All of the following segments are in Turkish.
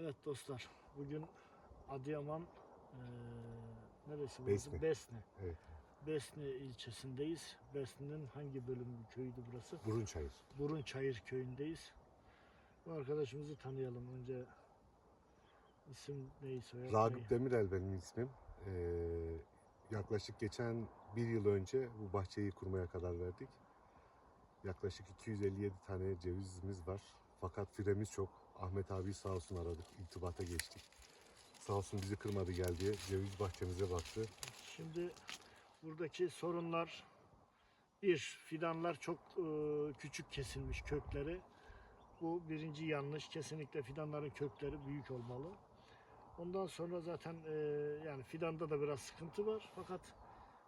Evet dostlar, bugün Adıyaman eee neresi burası? Besni. Besni. Evet. Besni ilçesindeyiz. Besni'nin hangi bölüm köyüydü burası? Burun çayır. Burunçayır köyündeyiz. Bu arkadaşımızı tanıyalım. Önce isim neyi soyad Ragıp? Demirel benim ismim. Ee, yaklaşık geçen bir yıl önce bu bahçeyi kurmaya karar verdik. Yaklaşık 257 tane cevizimiz var. Fakat firemiz çok. Ahmet abi sağ olsun aradık. İrtibata geçtik. Sağ olsun bizi kırmadı geldi. Ceviz bahçemize baktı. Şimdi buradaki sorunlar bir fidanlar çok e, küçük kesilmiş kökleri. Bu birinci yanlış. Kesinlikle fidanların kökleri büyük olmalı. Ondan sonra zaten e, yani fidanda da biraz sıkıntı var. Fakat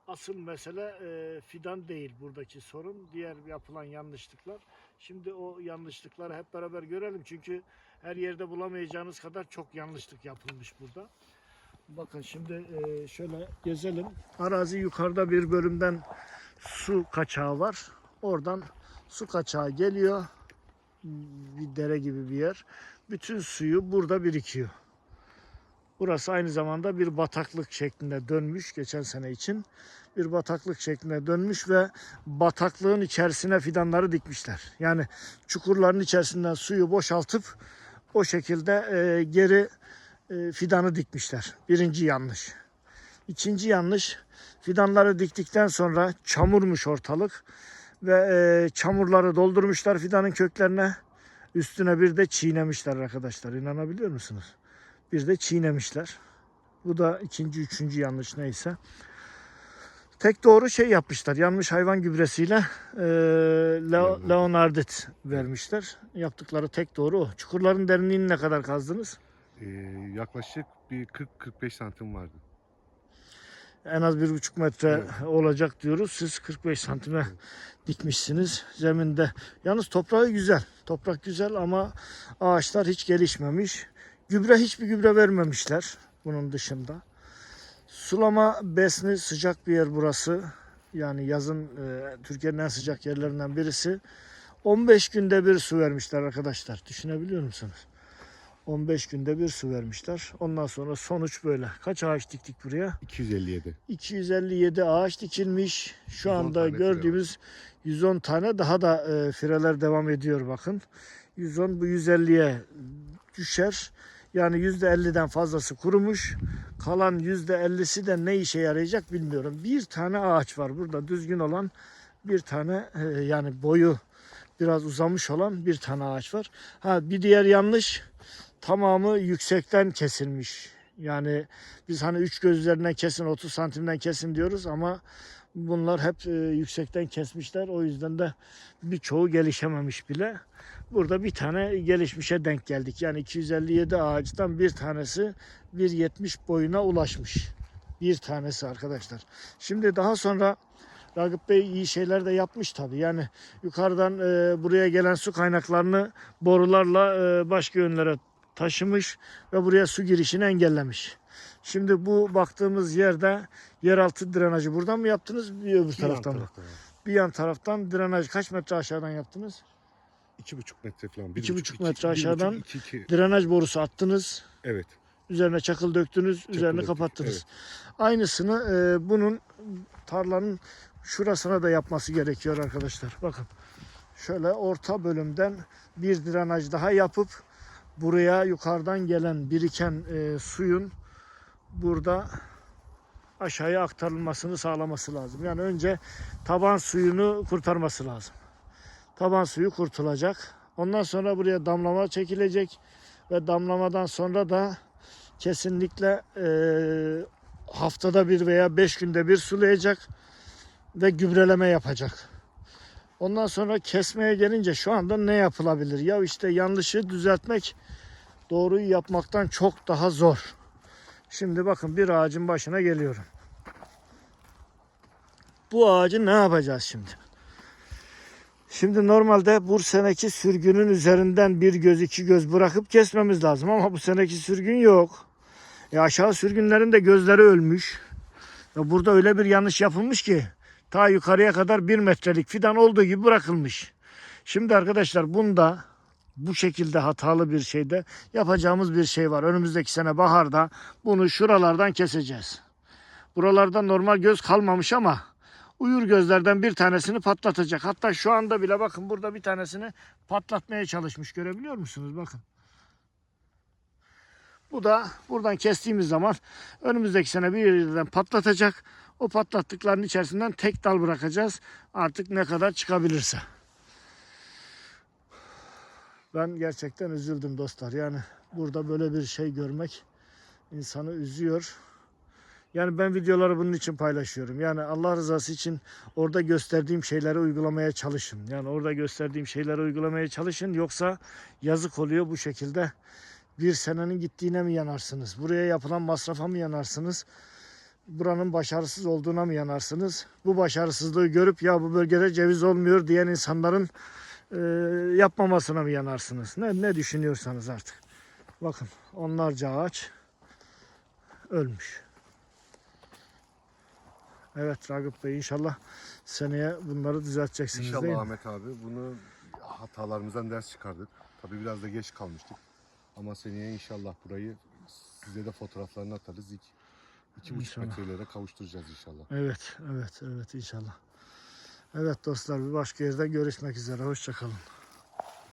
asıl mesele e, fidan değil buradaki sorun. Diğer yapılan yanlışlıklar. Şimdi o yanlışlıkları hep beraber görelim. Çünkü her yerde bulamayacağınız kadar çok yanlışlık yapılmış burada. Bakın şimdi e, şöyle gezelim. Arazi yukarıda bir bölümden su kaçağı var. Oradan su kaçağı geliyor. Bir dere gibi bir yer. Bütün suyu burada birikiyor. Burası aynı zamanda bir bataklık şeklinde dönmüş geçen sene için. Bir bataklık şeklinde dönmüş ve bataklığın içerisine fidanları dikmişler. Yani çukurların içerisinden suyu boşaltıp o şekilde e, geri e, fidanı dikmişler. Birinci yanlış. İkinci yanlış fidanları diktikten sonra çamurmuş ortalık ve e, çamurları doldurmuşlar fidanın köklerine. Üstüne bir de çiğnemişler arkadaşlar. İnanabiliyor musunuz? Bir de çiğnemişler. Bu da ikinci, üçüncü yanlış neyse. Tek doğru şey yapmışlar. Yanmış hayvan gübresiyle e, Leonardit. Leonardit vermişler. Yaptıkları tek doğru o. Çukurların derinliğini ne kadar kazdınız? Ee, yaklaşık bir 40-45 santim vardı. En az bir buçuk metre Evet. olacak diyoruz. Siz 45 santime dikmişsiniz zeminde. Yalnız toprağı güzel. Toprak güzel ama ağaçlar hiç gelişmemiş. Gübre hiçbir gübre vermemişler bunun dışında. Sulama besni sıcak bir yer burası. Yani yazın e, Türkiye'nin en sıcak yerlerinden birisi. 15 günde bir su vermişler arkadaşlar. Düşünebiliyor musunuz? 15 günde bir su vermişler. Ondan sonra sonuç böyle. Kaç ağaç diktik buraya? 257. 257 ağaç dikilmiş. Şu 110 anda gördüğümüz 110 tane daha da e, fireler devam ediyor bakın. 110 bu 150'ye düşer. Yani %50'den fazlası kurumuş. Kalan %50'si de ne işe yarayacak bilmiyorum. Bir tane ağaç var burada düzgün olan bir tane e, yani boyu biraz uzamış olan bir tane ağaç var. Ha bir diğer yanlış tamamı yüksekten kesilmiş. Yani biz hani üç göz üzerinden kesin 30 santimden kesin diyoruz ama bunlar hep e, yüksekten kesmişler. O yüzden de birçoğu gelişememiş bile. Burada bir tane gelişmişe denk geldik. Yani 257 ağaçtan bir tanesi 1.70 boyuna ulaşmış. Bir tanesi arkadaşlar. Şimdi daha sonra Ragıp Bey iyi şeyler de yapmış tabii. Yani yukarıdan e, buraya gelen su kaynaklarını borularla e, başka yönlere taşımış ve buraya su girişini engellemiş. Şimdi bu baktığımız yerde yeraltı drenajı buradan mı yaptınız bir öbür Bir taraftan mı? Bir yan taraftan drenaj kaç metre aşağıdan yaptınız? İki buçuk metre falan. İki bir buçuk iki- metre iki- aşağıdan buçuk, iki- iki- Drenaj borusu attınız. Evet. Üzerine çakıl döktünüz, üzerine döktük, kapattınız. evet. Aynısını e, bunun tarlanın şurasına da yapması gerekiyor arkadaşlar. Bakın. Şöyle orta bölümden bir drenaj daha yapıp buraya yukarıdan gelen biriken e, suyun burada aşağıya aktarılmasını sağlaması lazım. Yani önce taban suyunu kurtarması lazım. Taban suyu kurtulacak. Ondan sonra buraya damlama çekilecek ve damlamadan sonra da kesinlikle e, haftada bir veya beş günde bir sulayacak ve gübreleme yapacak. Ondan sonra kesmeye gelince şu anda ne yapılabilir? Ya işte yanlışı düzeltmek doğruyu yapmaktan çok daha zor. Şimdi bakın bir ağacın başına geliyorum. Bu ağacı ne yapacağız şimdi? Şimdi normalde bu seneki sürgünün üzerinden bir göz iki göz bırakıp kesmemiz lazım ama bu seneki sürgün yok. E aşağı sürgünlerin de gözleri ölmüş. Ya burada öyle bir yanlış yapılmış ki ta yukarıya kadar bir metrelik fidan olduğu gibi bırakılmış. Şimdi arkadaşlar bunda bu şekilde hatalı bir şeyde yapacağımız bir şey var. Önümüzdeki sene baharda bunu şuralardan keseceğiz. Buralarda normal göz kalmamış ama uyur gözlerden bir tanesini patlatacak. Hatta şu anda bile bakın burada bir tanesini patlatmaya çalışmış. Görebiliyor musunuz? Bakın. Bu da buradan kestiğimiz zaman önümüzdeki sene bir yerden patlatacak. O patlattıkların içerisinden tek dal bırakacağız. Artık ne kadar çıkabilirse. Ben gerçekten üzüldüm dostlar. Yani burada böyle bir şey görmek insanı üzüyor. Yani ben videoları bunun için paylaşıyorum. Yani Allah rızası için orada gösterdiğim şeyleri uygulamaya çalışın. Yani orada gösterdiğim şeyleri uygulamaya çalışın. Yoksa yazık oluyor bu şekilde. Bir senenin gittiğine mi yanarsınız? Buraya yapılan masrafa mı yanarsınız? Buranın başarısız olduğuna mı yanarsınız? Bu başarısızlığı görüp ya bu bölgede ceviz olmuyor diyen insanların e, yapmamasına mı yanarsınız? Ne, ne düşünüyorsanız artık. Bakın onlarca ağaç ölmüş. Evet Ragıp Bey inşallah seneye bunları düzelteceksiniz İnşallah değil mi? Ahmet abi bunu hatalarımızdan ders çıkardık. Tabii biraz da geç kalmıştık. Ama seneye inşallah burayı size de fotoğraflarını atarız. İlk iki buçuk metrelere kavuşturacağız inşallah. Evet, evet, evet inşallah. Evet dostlar bir başka yerde görüşmek üzere. Hoşçakalın.